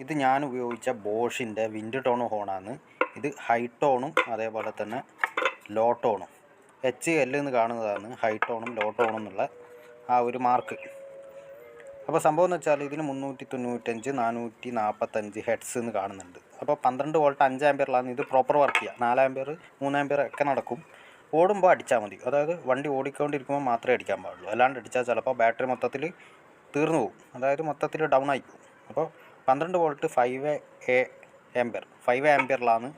ഇത് ഞാൻ ഉപയോഗിച്ച ബോഷിന്റെ വിൻഡ് ടോൺ ഹോണാണ് ഇത് ഹൈ ടോണും അതേപോലെ തന്നെ ലോ ടോണും എച്ച് എൽ എന്ന് കാണുന്നതാണ് ഹൈ ടോണും ലോ ടോണും എന്നുള്ള ആ ഒരു മാർക്ക് അപ്പോൾ സംഭവം എന്ന് വെച്ചാൽ ഇതിന് മുന്നൂറ്റി തൊണ്ണൂറ്റഞ്ച് നാനൂറ്റി നാൽപ്പത്തഞ്ച് ഹെഡ്സ് എന്ന് കാണുന്നുണ്ട്. അപ്പോൾ പന്ത്രണ്ട് വോൾട്ട് അഞ്ച് ആമ്പിയറിലാണ് ഇത് പ്രോപ്പർ വർക്ക് ചെയ്യുക നാല് ആമ്പിയർ മൂന്ന് ആമ്പിയർ ഒക്കെ നടക്കും. ഓടുമ്പോൾ അടിച്ചാൽ മതി. അതായത് വണ്ടി ഓടിക്കൊണ്ടിരിക്കുമ്പോൾ മാത്രമേ അടിക്കാൻ പാടുള്ളൂ. അല്ലാണ്ട് അടിച്ചാൽ ചിലപ്പോൾ ബാറ്ററി മൊത്തത്തിൽ തീർന്നു പോകും. അതായത് മൊത്തത്തിൽ ഡൗൺ ആയി പോകും. അപ്പോൾ പന്ത്രണ്ട് volt five A ampere five ആമ്പിയറിലാണ്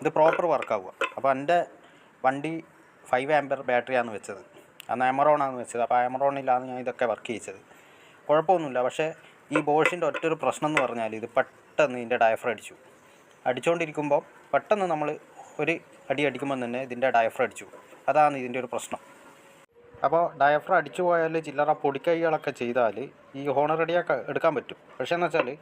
ഇത് പ്രോപ്പർ വർക്ക് ആവുക. അപ്പോൾ എന്റെ വണ്ടി ഫൈവ് ആമ്പിയർ ബാറ്ററിയാണ് വെച്ചത്. അന്ന് ആമറോണാണ് വെച്ചത്. അപ്പോൾ ആമറോണിലാണ് ഞാൻ ഇതൊക്കെ വർക്ക് ചെയ്യിച്ചത്. കുഴപ്പമൊന്നുമില്ല. പക്ഷേ ഈ ബോഷിന്റെ ഒറ്റൊരു പ്രശ്നം എന്ന് പറഞ്ഞാൽ ഇത് പെട്ടെന്ന് ഇതിന്റെ ഡയഫർ അടിച്ചു. അടിച്ചുകൊണ്ടിരിക്കുമ്പോൾ പെട്ടെന്ന് നമ്മൾ ഒരു അടി അടിക്കുമ്പോൾ തന്നെ ഇതിന്റെ ഡയഫർ അടിച്ചു. അതാണ് ഇതിന്റെ ഒരു പ്രശ്നം. അപ്പോൾ ഡയഫ്രം അടിച്ചു പോയാൽ ചില്ലറ പൊടിക്കൈകളൊക്കെ ചെയ്താൽ ഈ ഹോൺ റെഡിയാക്കി എടുക്കാൻ പറ്റും. പക്ഷേ എന്ന് വെച്ചാൽ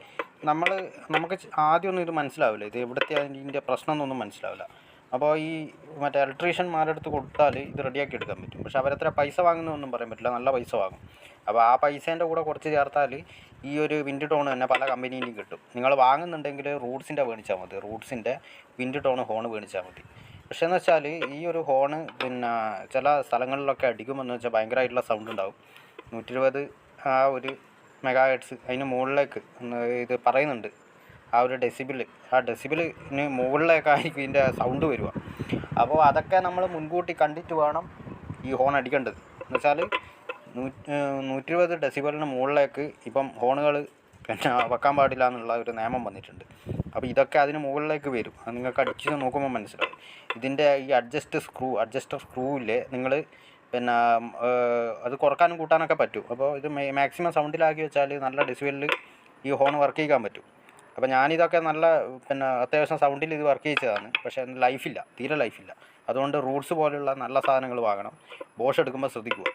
നമ്മൾ നമുക്ക് ആദ്യമൊന്നും ഇത് മനസ്സിലാവില്ല. ഇത് എവിടുത്തെ അതിന്റെ പ്രശ്നം എന്നൊന്നും മനസ്സിലാവില്ല. അപ്പോൾ ഈ മറ്റേ ഇലക്ട്രീഷ്യന്മാരുടെ അടുത്ത് കൊടുത്താൽ ഇത് റെഡിയാക്കി എടുക്കാൻ പറ്റും. പക്ഷേ അവരത്ര പൈസ വാങ്ങുന്നൊന്നും പറയാൻ പറ്റില്ല. നല്ല പൈസ വാങ്ങും. അപ്പോൾ ആ പൈസേന്റെ കൂടെ കുറച്ച് ചേർത്താൽ ഈ ഒരു വിൻഡ് ടോൺ തന്നെ പല കമ്പനിയിലും കിട്ടും. നിങ്ങൾ വാങ്ങുന്നുണ്ടെങ്കിൽ റൂട്ട്സിന്റെ മേടിച്ചാൽ മതി. റൂട്ട്സിന്റെ വിൻഡ് ടോൺ ഹോൺ മേടിച്ചാൽ മതി. പക്ഷേ എന്ന് വെച്ചാൽ ഈ ഒരു ഹോണ് പിന്നെ ചില സ്ഥലങ്ങളിലൊക്കെ അടിക്കുമെന്ന് വെച്ചാൽ ഭയങ്കരമായിട്ടുള്ള സൗണ്ട് ഉണ്ടാവും. നൂറ്റി ഇരുപത് ആ ഒരു മെഗാ ഹെഡ്സ് അതിന് മുകളിലേക്ക് ഇത് പറയുന്നുണ്ട്. ആ ഒരു ഡെസിബിൾ ആ ഡെസിബിളിന് മുകളിലേക്കായിരിക്കും ഇതിന്റെ സൗണ്ട് വരിക. അപ്പോൾ അതൊക്കെ നമ്മൾ മുൻകൂട്ടി കണ്ടിട്ട് വേണം ഈ ഹോൺ അടിക്കേണ്ടത്. എന്ന് വെച്ചാൽ നൂറ്റി ഇരുപത് ഡെസിബിളിന് മുകളിലേക്ക് ഇപ്പം ഹോണുകൾ പിന്നെ വെക്കാൻ പാടില്ല എന്നുള്ള ഒരു നിയമം വന്നിട്ടുണ്ട്. അപ്പോൾ ഇതൊക്കെ അതിന് മുകളിലേക്ക് വരും. അത് നിങ്ങൾക്ക് അടിച്ച് നോക്കുമ്പോൾ മനസ്സിലാവും. ഇതിന്റെ ഈ അഡ്ജസ്റ്റ് സ്ക്രൂ അഡ്ജസ്റ്റർ സ്ക്രൂ ഇല്ലേ? നിങ്ങൾ പിന്നെ അത് കുറക്കാനും കൂട്ടാനൊക്കെ പറ്റും. അപ്പോൾ ഇത് മാക്സിമം സൗണ്ടിലാക്കി വെച്ചാൽ നല്ല ഡെസിബിളിൽ ഈ ഹോൺ വർക്ക് ചെയ്യാൻ പറ്റും. അപ്പോൾ ഞാനിതൊക്കെ നല്ല പിന്നെ അത്യാവശ്യം സൗണ്ടിൽ ഇത് വർക്ക് ചെയ്തതാണ് പക്ഷേ ലൈഫില്ല തീരെ ലൈഫില്ല അതുകൊണ്ട് റൂട്ട്സ് പോലെയുള്ള നല്ല സാധനങ്ങൾ വാങ്ങണം. ബോഷ് എടുക്കുമ്പോൾ ശ്രദ്ധിക്കുക.